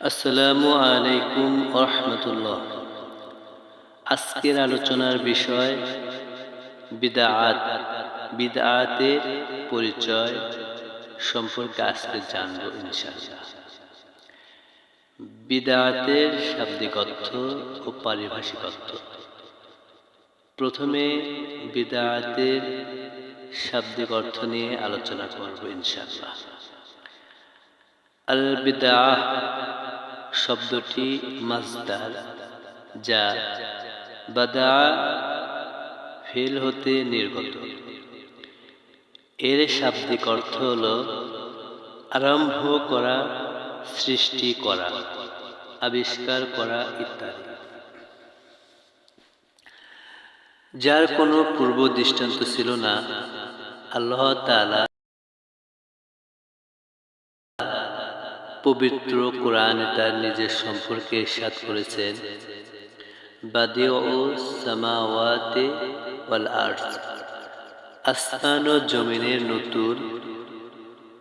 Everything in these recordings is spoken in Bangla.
আসসালামু আলাইকুম রহমতুল্লাহ আজকের আলোচনার বিষয় বিদাআত, বিদাআতের পরিচয় সম্পর্কে আজকে জানব ইনশাআল্লাহ। বিদাআতের শাব্দিক অর্থ ও পারিভাষিক অর্থ প্রথমে বিদাআতের শাব্দিক অর্থ নিয়ে আলোচনা করব ইনশাআল্লাহ। আল বিদাআহ শব্দটি মাজদার যা বাদা ফেল হতে নির্গত। এর শাব্দিক অর্থ হল আরম্ভ করা, সৃষ্টি করা, আবিষ্কার করা ইত্যাদি। যার কোনো পূর্ব দৃষ্টান্ত ছিল না, আল্লাহ তালা পবিত্র কোরআনে তার নিজের সম্পর্কে ইরশাদ করেছেন। আসমান ও জমিনের নতুন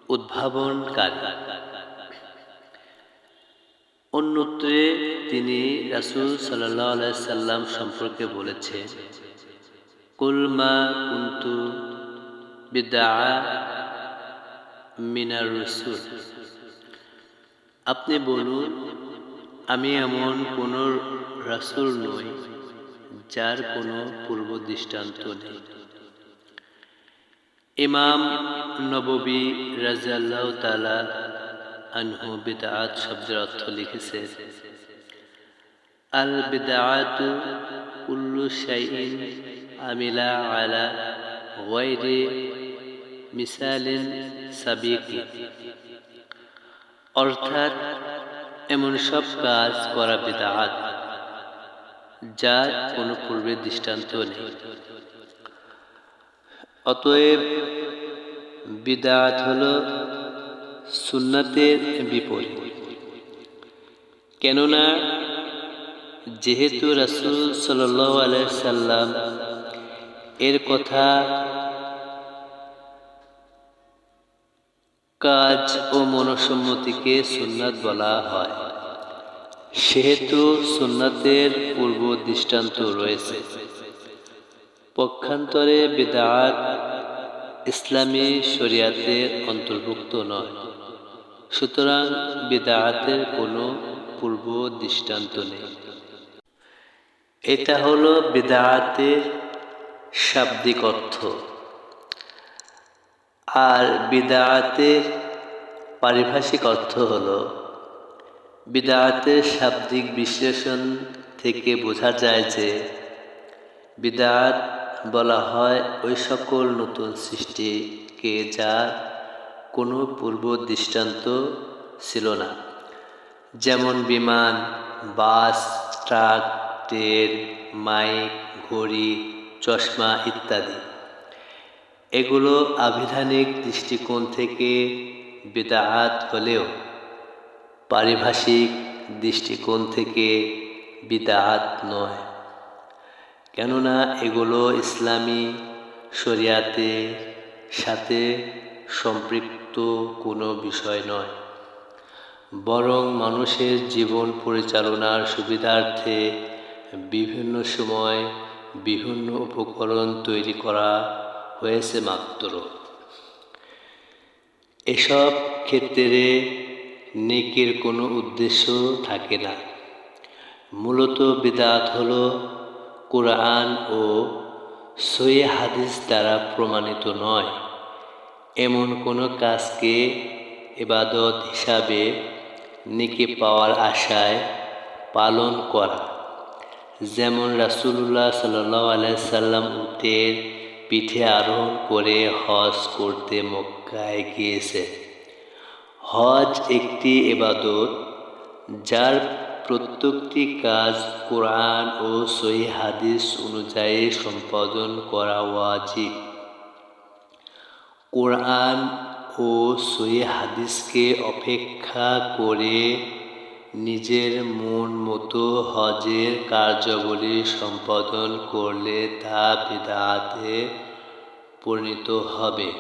উদ্ভাবনকারী। অন্যত্রে তিনি রাসুল আলাইহি সাল্লাম সম্পর্কে বলেছেন কুলমা কুনতু বিদআ মিনার আপনি বলুন, আমি এমন কোনো রাসুল নই যার কোনো পূর্ব দৃষ্টান্ত নেই। ইমাম নববী রাজাল্লাহ তালা আনহু বিদাআত শব্দের অর্থ লিখেছে, আল বিদাআতু কুল্লু শাইইন আমিলা আলা গায়রি মিসালিন সাবিকি। অর্থাৎ এমন সব কাজ করা বিদাত যার কোনো পূর্বের দৃষ্টান্ত নেই। অতএব বিদাত হল সুন্নাতের বিপরীত। কেননা যেহেতু রাসুল সাল্লাম এর কথা কাজ ও মনসম্মতিকে সুন্নাত বলা হয়। সেহেতু সুন্নাতের পূর্ব দৃষ্টান্ত রয়েছে। পক্ষান্তরে বেদাত ইসলামী শরিয়াতের অন্তর্ভুক্ত নয়। সুতরাং বেদাতের কোনো পূর্ব দৃষ্টান্ত নেই। এটা হলো বেদাতের শাব্দিক অর্থ। আর বিদাতের পারিভাষিক অর্থ হল বিদাতের শাব্দিক বিশ্লেষণ থেকে বোঝা যায় যে বিদাত বলা হয় ওই সকল নতুন সৃষ্টিকে যার কোনো পূর্ব দৃষ্টান্ত ছিল না। যেমন বিমান, বাস, ট্রাক, ট্রেন, মাইক, ঘড়ি, চশমা ইত্যাদি। এগুলো আবিধানিক দৃষ্টিকোণ থেকে বিদাহাত হলেও পারিভাষিক দৃষ্টিকোণ থেকে বিদাহাত নয়। কেননা এগুলো ইসলামী শরিয়াতে সাথে সম্পৃক্ত কোনো বিষয় নয়। বরং মানুষের জীবন পরিচালনার সুবিধার্থে বিভিন্ন সময় বিভিন্ন উপকরণ তৈরি করা হয়েছে মাত্র। এসব ক্ষেত্রে নেকের কোনো উদ্দেশ্য থাকে না। মূলত বিদাত হল কোরআন ও সই হাদিস দ্বারা প্রমাণিত নয়। এমন কোনো কাজকে এবাদত হিসাবে নেকে পাওয়ার আশায় পালন করা। যেমন রাসুল্লাহ সাল্লাহ আলাইসাল্লাম উটের পিঠে আরোহণ করে হজ করতে মক্কায় গিয়েছে। হজ একটি এবাদত যার প্রত্যেকটি কাজ কোরআন ও সহি হাদিস অনুযায়ী সম্পাদন করা ওয়াজিব। কোরআন ও সহি হাদিসকে অপেক্ষা করে নিজের মন মতো হজের কার্যাবলী সম্পাদন করলে তা বিদাতে পরিণত হবে।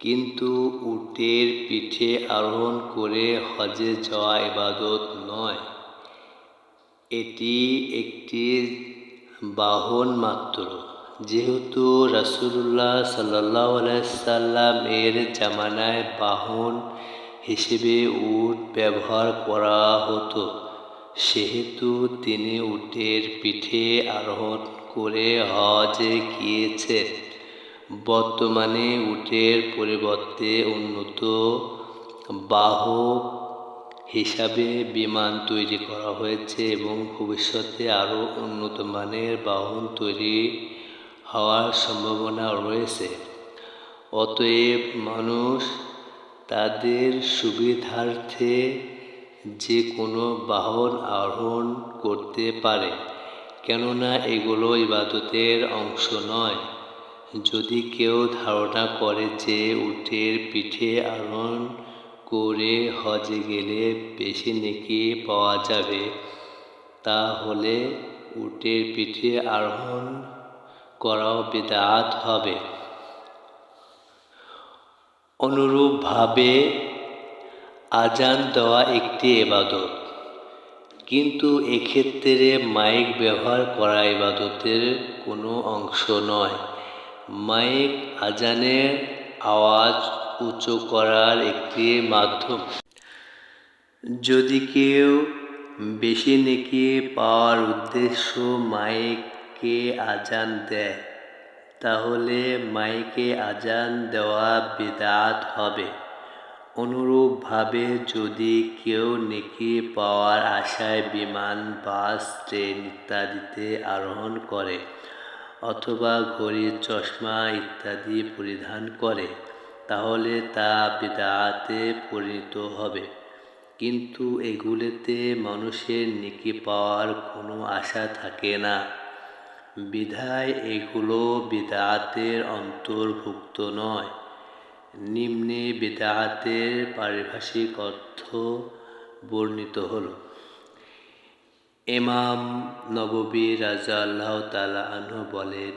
কিন্তু উটের পিঠে আরোহণ করে হজে যাওয়া ইবাদত নয়। এটি একটি বাহন মাত্র। যেহেতু রাসুল্লাহ সাল্লাহ সাল্লাম এর জামানায় বাহন হিসেবে উট ব্যবহার করা হতো, সেহেতু তিনি উটের পিঠে আরোহণ করে হজে গিয়েছে। বর্তমানে উটের পরিবর্তে উন্নত বাহক হিসাবে বিমান তৈরি করা হয়েছে এবং ভবিষ্যতে আরও উন্নত মানের বাহন তৈরি হওয়ার সম্ভাবনা রয়েছে। অতএব মানুষ তাদের সুবিধার্থে যে কোনো বাহন আরোহণ করতে পারে। কেননা এগুলো ইবাদতের অংশ নয়। যদি কেউ ধারণা করে যে উটের পিঠে আরোহণ করে হজে গেলে বেশি নেকি পাওয়া যাবে, তাহলে উটের পিঠে আরোহণ করাও বেদাত হবে। অনুরূপভাবে আজান দেওয়া একটি এবাদত কিন্তু এক্ষেত্রে মাইক ব্যবহার করা ইবাদতের কোনো অংশ নয়। মাইক আজানের আওয়াজ উঁচু করার একটি মাধ্যম। যদি কেউ বেশি নেকি পাওয়ার উদ্দেশ্য মাইকে আজান দেয়, তাহলে মাইকে আজান দেওয়া বিদাত হবে। অনুরূপভাবে যদি কেউ নেকি পাওয়ার আশায় বিমান, বাস, ট্রেন ইত্যাদিতে আরোহণ করে অথবা ঘড়ি চশমা ইত্যাদি পরিধান করে, তাহলে তা বিদাতে পরিণত হবে। কিন্তু এগুলিতে মানুষের নেকি পাওয়ার কোনো আশা থাকে না। বিধায় এগুলো বিদাতের অন্তর্ভুক্ত নয়। নিম্নে বিদাতের পারিভাষিক অর্থ বর্ণিত হল এমাম নববী রাজা আল্লাহ তালা আনহ বলেন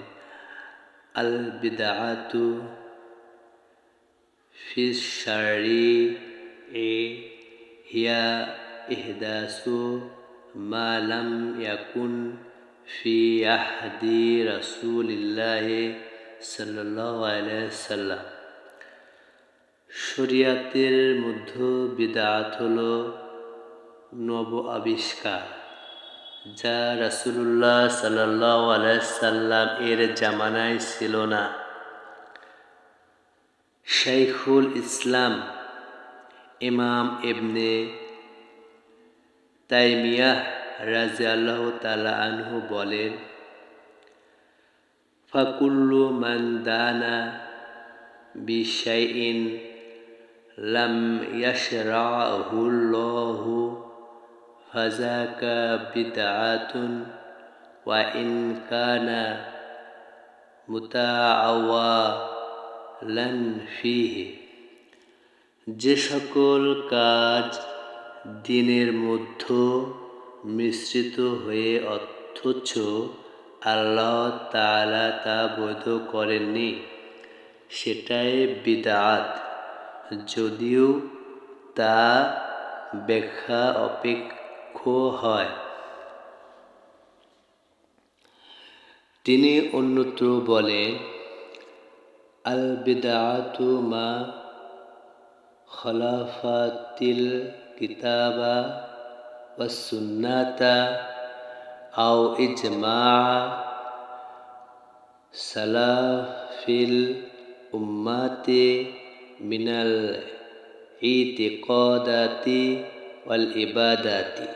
আল বিদাতু ফিসারি এ হিয়া ইহদাসু মালাম ইয়াকুন ফি আহদি রাসুলিল্লাহ সাল্লাহ সাল্লাম শরিয়াতের মধ্য বিদাত হল নব আবিষ্কার, যা রাসুল্লাহ সাল্লাহ আলাইসাল্লাম এর জামানায় ছিল না। শাইখুল ইসলাম ইমাম এবনে তাইমিয়াহ রাজা আল্লাহ তালা আনহু বলেন, ফাকুল্লু মান দানা বিশাইন লাম ইয়াশরাহুল্লাহু ফাজাকা বিদআতুন ওয়া ইন কানা মুতাআওয়ালান ফিহি যে সকল কাজ দিনের মধ্য মিশ্রিত হয়ে অথচ আল্লাহ তালা তা বৈধ করেননি, সেটাই বিদাত। যদিও তা ব্যাখ্যা অপেক্ষ হয়। তিনি অন্যত্র বলেন আল বিদাতু মা খলাফাতিল কিতাবা ওয়াসুন্নাতা আও ইজমা সালাফিল উম্মাতে মিনাল ইতিকদাতি ওয়াল ইবাদাতি।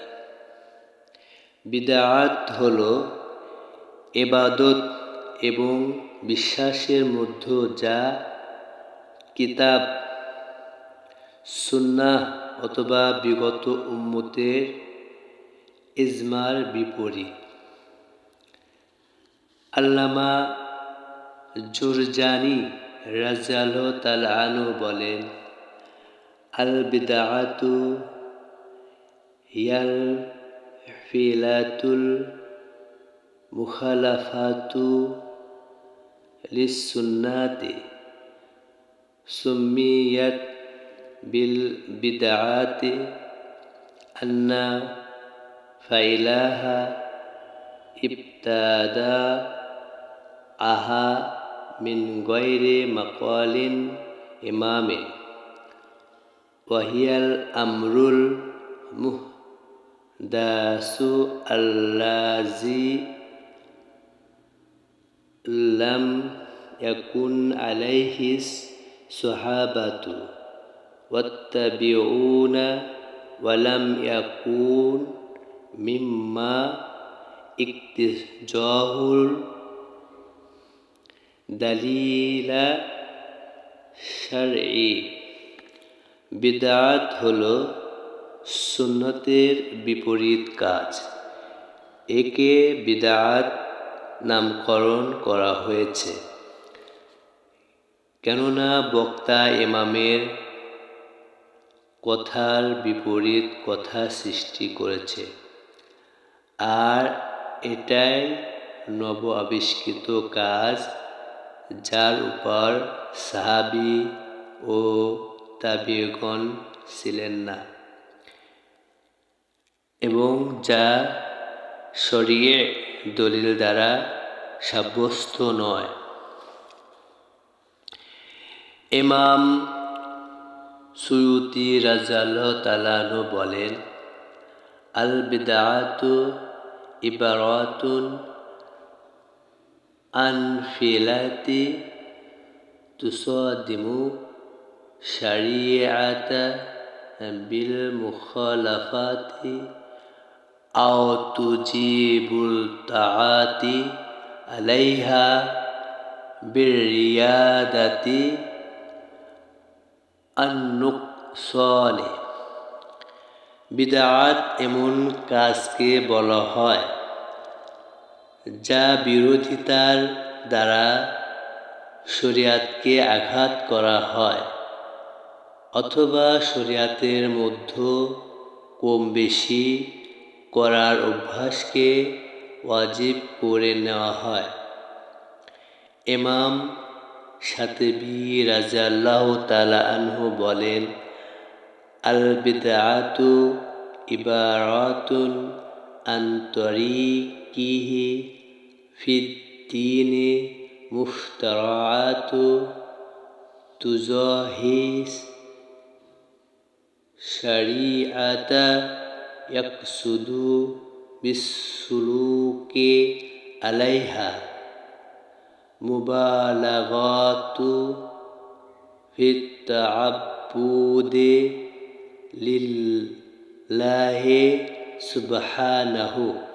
বিদাত হল এবাদত এবং বিশ্বাসের মধ্যে যা কিতাব, সুন্নাহ অথবা বিগত উম্মতের ইজমার বিপরীত। আল্লামা জুরজানি রাজাল তালানু বলেন আল বিদাআতু হিয়াল ফিলাতুল মুখালাফাতু লিসুন্নাতি سميت بالبدعات أن فعلها ابتداءها من غير مقال إمام وهي الأمر المهدس الذي لم يكن عليه الصحابة والتابعون ولم يكن مما اكتجاه দালিলা বিদাত হল সুন্নতের বিপরীত কাজ। একে বিদাত নামকরণ করা হয়েছে। কেননা বক্তা ইমামের কথার বিপরীত কথা সৃষ্টি করেছে। আর এটাই নব আবিষ্কৃত কাজ যার উপর সাহাবি ও তাবিগণ ছিলেন না। এবং যা সরিয়ে দলিল দ্বারা সাব্যস্ত নয়। এমাম সুয়ুতি রাজাল্লাহ তালানু বলেন আল বিদাতু ইবারাতুন আন ফিলাতি তুসাদিমু শারিয়াতা বিল মুখালাফাতি আও তুজিবুল তাআতি আলাইহা বিরিয়াদাতি আন্নুকসনে। বিদাত এমন কাজকে বলা হয় যা বিরোধিতার দ্বারা শরিয়াতকে আঘাত করা হয়, অথবা শরিয়াতের মধ্য কম বেশি করার অভ্যাসকে ওয়াজিব করে নেওয়া হয়। এমাম সাতেবি রাজাল্লাহ তালা আনহু বলেন আল বিদাতু ইবারাতুন আন্তরিকিহি فی الدین مفترعات تزاحیس شریعت یقصد بالسلوک علیہ مبالغات فی التعبود لله سبحانه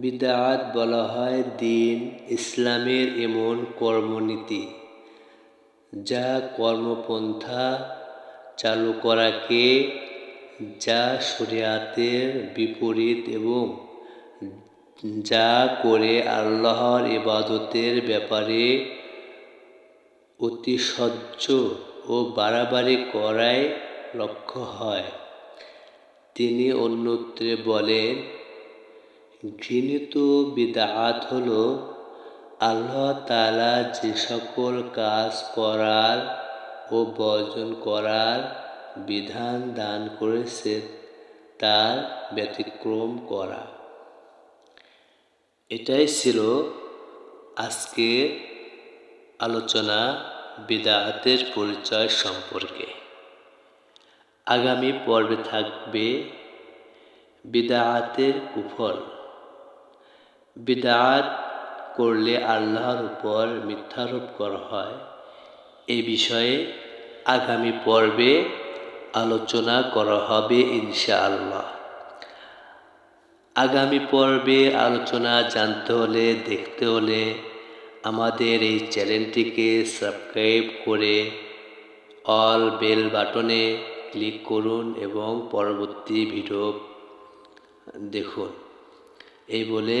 বিদাত বলা হয় দিন ইসলামের এমন কর্মনীতি, যা কর্মপন্থা চালু করাকে, যা শরিয়াতের বিপরীত এবং যা করে আল্লাহর ইবাদতের ব্যাপারে অতিশয্য ও বাড়াবাড়ি করায় লক্ষ্য হয়। তিনি অন্যত্রে বলেন ঘৃণিত বিদাত হল আল্লাহ তালা যে সকল কাজ করার ও বর্জন করার বিধান দান করেছে, তার ব্যতিক্রম করা। এটাই ছিল আজকে আলোচনা বিদাহাতের পরিচয় সম্পর্কে। আগামী পর্বে থাকবে বিদাহাতের কুফল। বিদাত করলে আল্লাহর উপর মিথ্যারোপ করা হয়। এই বিষয়ে আগামী পর্বে আলোচনা করা হবে ইনশাআল্লাহ। আগামী পর্বে আলোচনা জানতে হলে, দেখতে হলে আমাদের এই চ্যানেলটিকে সাবস্ক্রাইব করে অল বেল বাটনে ক্লিক করুন এবং পরবর্তী ভিডিও দেখুন। এই বলে